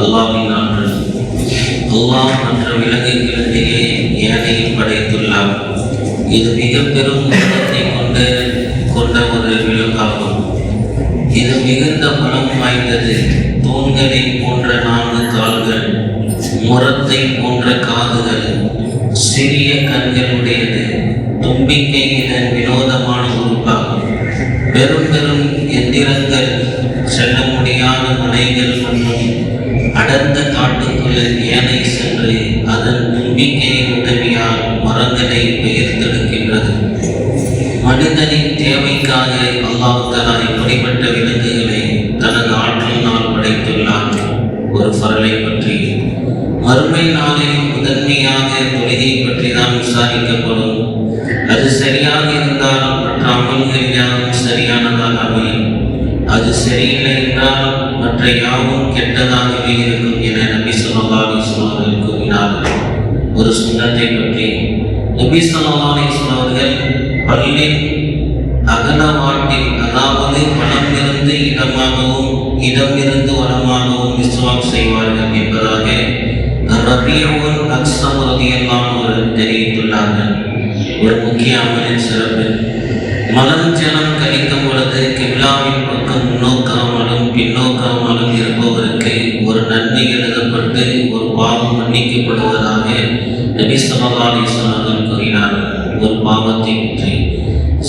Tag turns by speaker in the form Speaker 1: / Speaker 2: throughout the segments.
Speaker 1: அல்லாஹின் ஆற்றல் அல்லாஹ் மற்ற விலங்குகளிடையே ஏனையும் படைத்துள்ளார். இது மிக பெரும் குணத்தை கொண்டு கொண்ட ஒரு விலங்காகும் இது மிகுந்த பலம் வாய்ந்தது. தூண்களை போன்ற நான்கு கால்கள் முரத்தை போன்ற காதுகள் சிறிய கண்களுடையது. தும்பிக்கை இதன் வினோதமான உறுப்பாகும். பெரும் பெரும் எந்திரங்கள் செல்ல முடியாத மலைகள் மற்றும் அடர்ந்த காட்டுக்குள்ளே ஏனை சென்று அதன் தும்பிக்கையின் உதவியால் மரங்களை பெயர்த்தெடுக்கின்றது. மனிதனின் தேவைக்காக அல்லாஹ் தலா இப்படிப்பட்ட விலங்குகளை தனது ஆற்றலினால் படைத்துள்ளார் ஒரு பரலை பற்றி. மறுமை நாளில் முதன்மையாக தொழுகை பற்றி தான் விசாரிக்கப்படும். அது சரியாக இருந்தால் மற்ற அமல்கள் யாரும் சரியானதாக அமையும் அது சரியில்லை என்றால் மற்ற யாவும் கெட்டதாகவே இருக்கும் என நபி சொல்லா அலிஸ்லாம் கூறினார்கள். ஒரு சுண்ணத்தை பற்றி நபி சொல்லா அலிஸ்லாம் பள்ளின் அகலவாட்டில் அதாவது பணமிருந்து இடமாகவும் இடமிருந்து வனமாகவும் விஸ்வாம் செய்வார்கள் என்பதாக ரபியவன் அக்ஸம் ரதியெல்லாம் ஒரு தெரிவித்துள்ளார்கள். ஒரு முக்கிய அமலின் சிறப்பு. மலம் ஜனம் கழிக்கும் நன்மை எழுதப்பட்டு ஒரு பாவம் மன்னிக்கப்படுவதாக நபி ஸல்லல்லாஹு அலைஹி கூறினார்கள் ஒரு பாவத்தை பற்றி.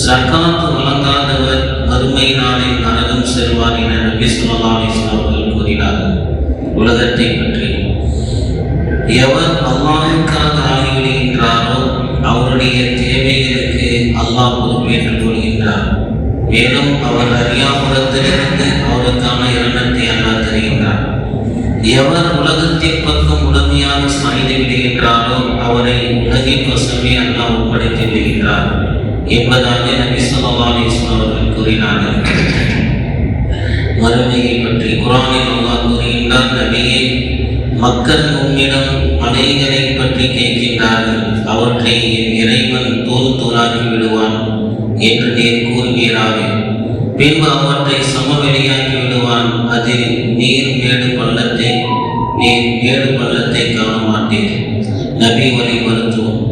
Speaker 1: ஜக்காத் வழங்காதவர் மறுமை நாளில் நரகம் செல்வார் என நபி ஸல்லல்லாஹு அவர்கள் கூறினார்கள் உலகத்தை பற்றி. எவர் அல்லாவிற்காக ஆகிவிடுகின்றாரோ அவருடைய தேவைகளுக்கு அல்லாஹ் பொறுப்பேற்றுக் கொள்கின்றார். மேலும் அவர் அறியாமலத்தில் எவர் உலகத்தின் பக்கம் உடமையாக சாய்ந்து விடுகின்றாரோ அவரை உலகின் வசமே அல்லாஹ் ஒப்படைத்து விடுகின்றார் என்பதாக நபி ஸல்லல்லாஹு அவர்கள் கூறினார்கள். மறுமையை பற்றி குரானில் அல்லாஹ் கூறுகின்றார் நபியே மக்கள் உம்மிடம் மலைகளை பற்றி கேட்கின்றார்கள். அவற்றை என் இறைவன் தூள் தூளாக்கி விடுவான் என்று நீர் கூறுவீராக. பின்பு அவற்றை சமவெளியாகி விடுவான் அதில் நீர் மேடு பள்ளத்தை நீர் மேடு பள்ளத்தை காண மாட்டீர் நபி வழி மருத்துவம்.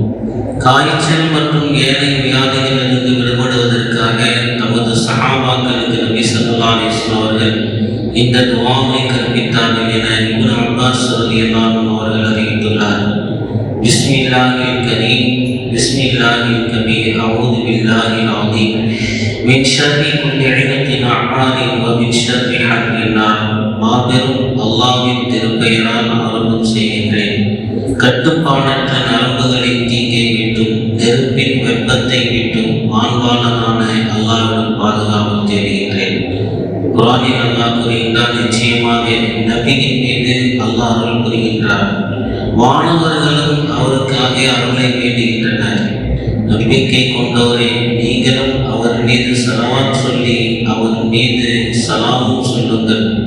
Speaker 1: காய்ச்சல் மற்றும் ஏழை வியாதிகளிலிருந்து விடுபடுவதற்காக நமது சகாபாக்களுக்கு நபி சல்லா அலிஸ்லாம் அவர்கள் இந்த துவாமை கற்பித்தார்கள் என இப்னு அப்பாஸ் ரலியல்லாஹு அவர்கள் அறிவித்துள்ளார். பிஸ்மில்லாஹில் கரீம் பிஸ்மில்லாஹில் கபீர் அவுது பில்லாஹில் ஆதீம் மின் ஷர்ரி குல்லி இனத்தின் அஹ்மாரின் வ மின் ஷர்ரி ஹர்ரின் மாபெரும் அல்லாஹின் திருப்பெயரால் ஆரம்பம் செய்கின்றேன். கட்டுப்பாடற்ற நரம்புகளின் தீங்கை விட்டும் நெருப்பின் வெப்பத்தை விட்டும் மாண்பாளனான அல்லாவிடம் பாதுகாப்பு தேடுகின்றேன். குரானில் அல்லாஹ் கூறுகின்றார் நிச்சயமாக நபியின் மீது அல்லாஹ் அருள் புரிகின்றார். மாணவர்களும் அவருக்காக அருளை வேண்டுகின்றனர். நம்பிக்கை கொண்டவரே நீங்களும் மீது சலவான் சொல்லி அவன் மீது சலாமும் சொல்லுங்கள்.